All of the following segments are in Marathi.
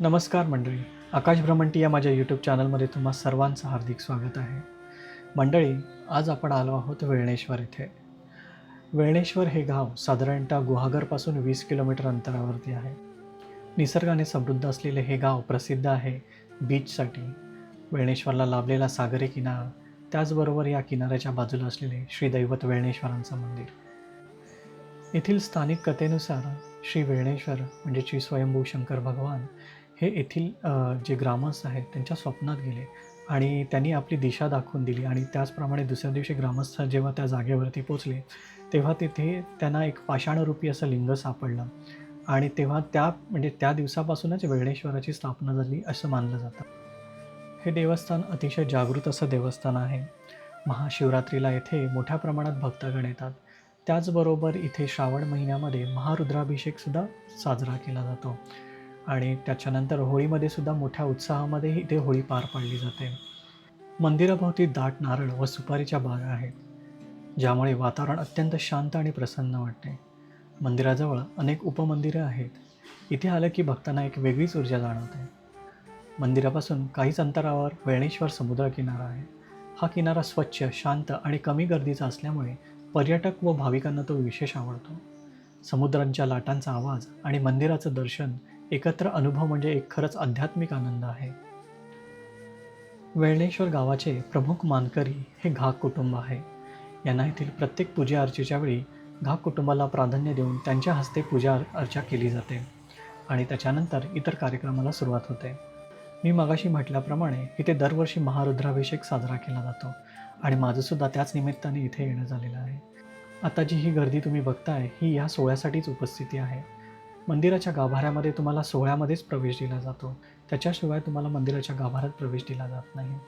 नमस्कार मंडळी. आकाश भ्रमंटी या माझ्या यूट्यूब चॅनलमध्ये तुम्हा सर्वांचं हार्दिक स्वागत आहे. मंडळी आज आपण आलो आहोत वेळणेश्वर इथे. वेळणेश्वर हे गाव साधारणतः गुहागरपासून वीस किलोमीटर अंतरावरती आहे. निसर्गाने समृद्ध असलेले हे गाव प्रसिद्ध आहे बीचसाठी वेळणेश्वरला लाभलेला सागरी किनारा त्याचबरोबर या किनाऱ्याच्या बाजूला असलेले श्री दैवत वेळणेश्वरांचं मंदिर. येथील स्थानिक कथेनुसार श्री वेळणेश्वर म्हणजे श्री स्वयंभू शंकर भगवान हे येथील जे ग्रामस्थ आहेत त्यांच्या स्वप्नात गेले आणि त्यांनी आपली दिशा दाखवून दिली आणि त्याचप्रमाणे दुसऱ्या दिवशी ग्रामस्थ जेव्हा त्या जागेवरती पोचले तेव्हा तिथे त्यांना एक पाषाणरूपी असं लिंग सापडलं आणि तेव्हा त्या म्हणजे त्या दिवसापासूनच वेळेश्वराची स्थापना झाली असं मानलं जातं. हे देवस्थान अतिशय जागृत असं देवस्थान आहे. महाशिवरात्रीला येथे मोठ्या प्रमाणात भक्तगण येतात. त्याचबरोबर इथे श्रावण महिन्यामध्ये महारुद्राभिषेकसुद्धा साजरा केला जातो. आणि त्याच्यानंतर होळीमध्ये सुद्धा मोठ्या उत्साहामध्ये इथे होळी पार पाडली जाते. मंदिराभोवती दाट नारळ व सुपारीच्या बागा आहेत ज्यामुळे वातावरण अत्यंत शांत आणि प्रसन्न वाटते. मंदिराजवळ अनेक उपमंदिरं आहेत. इथे आलं की भक्तांना एक वेगळीच ऊर्जा जाणवते. मंदिरापासून काहीच अंतरावर वेळेश्वर समुद्र किनारा आहे. हा किनारा स्वच्छ शांत आणि कमी गर्दीचा असल्यामुळे पर्यटक व भाविकांना तो विशेष आवडतो. समुद्रांच्या लाटांचा आवाज आणि मंदिराचं दर्शन एकत्र अनुभव म्हणजे एक खरंच आध्यात्मिक आनंद आहे. वेळणेश्वर गावाचे प्रमुख मानकरी हे घाग कुटुंब आहे. यांना येथील प्रत्येक पूजा अर्चेच्या वेळी घाग कुटुंबाला प्राधान्य देऊन त्यांच्या हस्ते पूजा अर्चा केली जाते आणि त्याच्यानंतर इतर कार्यक्रमाला सुरुवात होते. मी मगाशी म्हटल्याप्रमाणे इथे दरवर्षी महारुद्राभिषेक साजरा केला जातो आणि माझंसुद्धा त्याच निमित्ताने इथे येणं झालेलं आहे. आता जी ही गर्दी तुम्ही बघताय ही या सोहळ्यासाठीच उपस्थिती आहे. मंदिराच्या गाभाऱ्यामध्ये तुम्हाला सोहळ्यामध्येच प्रवेश दिला जातो. त्याच्याशिवाय तुम्हाला मंदिराच्या गाभाऱ्यात प्रवेश दिला जात नाही.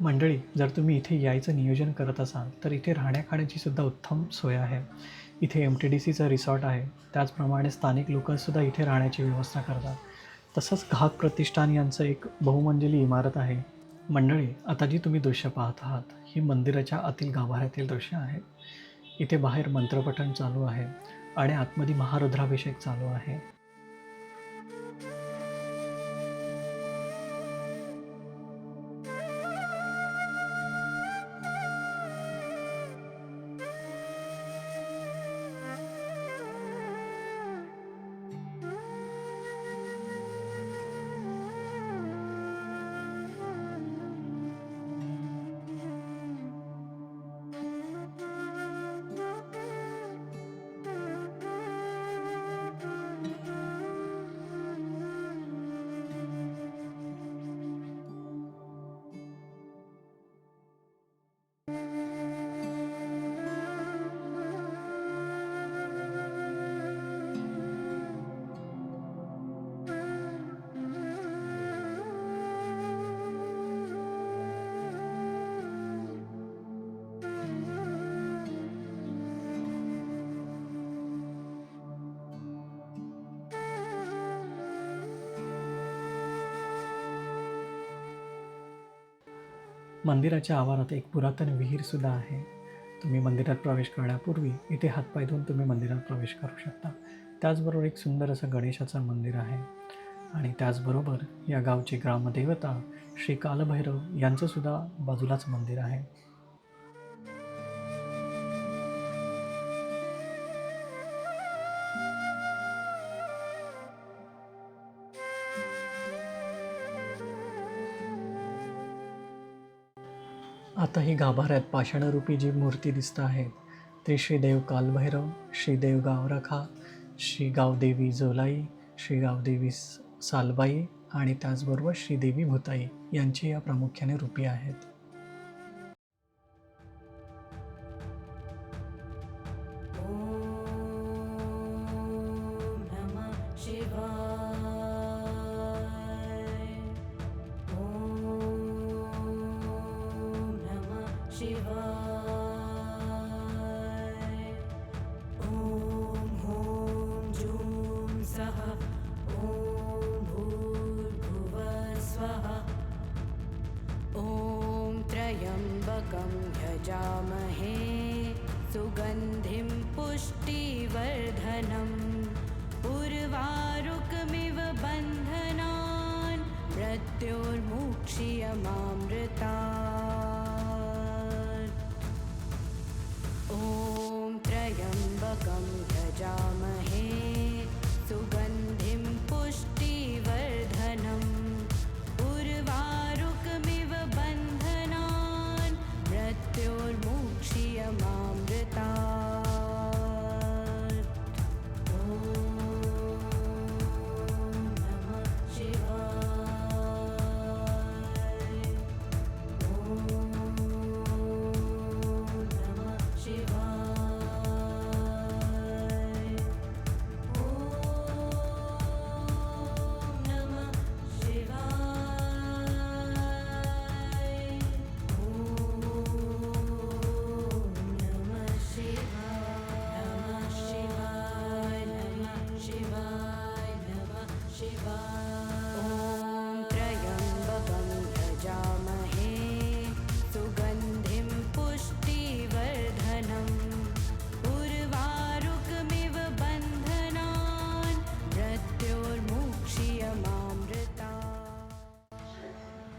मंडळी जर तुम्ही इथे यायचं नियोजन करत असाल तर इथे राहण्याखाण्याची सुद्धा उत्तम सोय आहे. इथे एम टी डी सीचं रिसॉर्ट आहे. त्याचप्रमाणे स्थानिक लोकसुद्धा इथे राहण्याची व्यवस्था करतात. तसंच घाक प्रतिष्ठान यांचं एक बहुमंजिली इमारत आहे. मंडळी आता जी तुम्ही दृश्य पाहत आहात ही मंदिराच्या आतील गाभाऱ्यातील दृश्य आहे. इथे बाहेर मंत्रपठण चालू आहे. आणि आतमध्ये महारुद्राभिषेक चालू आहे. मंदिराच्या आवारात एक पुरातन विहीरसुद्धा आहे. तुम्ही मंदिरात प्रवेश करण्यापूर्वी इथे हातपाय धुवून तुम्ही मंदिरात प्रवेश करू शकता. त्याचबरोबर एक सुंदर असं गणेशाचं मंदिर आहे. आणि त्याचबरोबर या गावचे ग्रामदेवता श्री कालभैरव यांचंसुद्धा बाजूलाच मंदिर आहे. आता ही गाभाऱ्यात पाषाणरूपी जी मूर्ती दिसत आहेत ते श्रीदेव कालभैरव श्रीदेव गावरखा श्री गावदेवी जोलाई श्री गावदेवी स- सालबाई आणि त्याचबरोबर श्रीदेवी भुताई यांची या प्रामुख्याने रूपी आहेत. शिवाय। ॐ ॐ जूं सः ॐ भूर्भुवः स्वः। ॐ त्र्यम्बकं यजामहे सुगन्धिं पुष्टिवर्धनम् उर्वारुकमिव बन्धनान्। मृत्योर्मुक्षीयमामृतात् जामः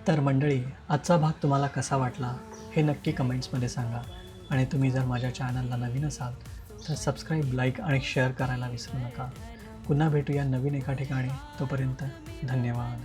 तर मंडळी आजचा भाग तुम्हाला कसा वाटला हे नक्की कमेंट्समध्ये सांगा. आणि तुम्ही जर माझ्या चॅनलला नवीन असाल तर सबस्क्राईब लाईक आणि शेअर करायला विसरू नका. पुन्हा भेटूया नवीन एका ठिकाणी. तोपर्यंत धन्यवाद.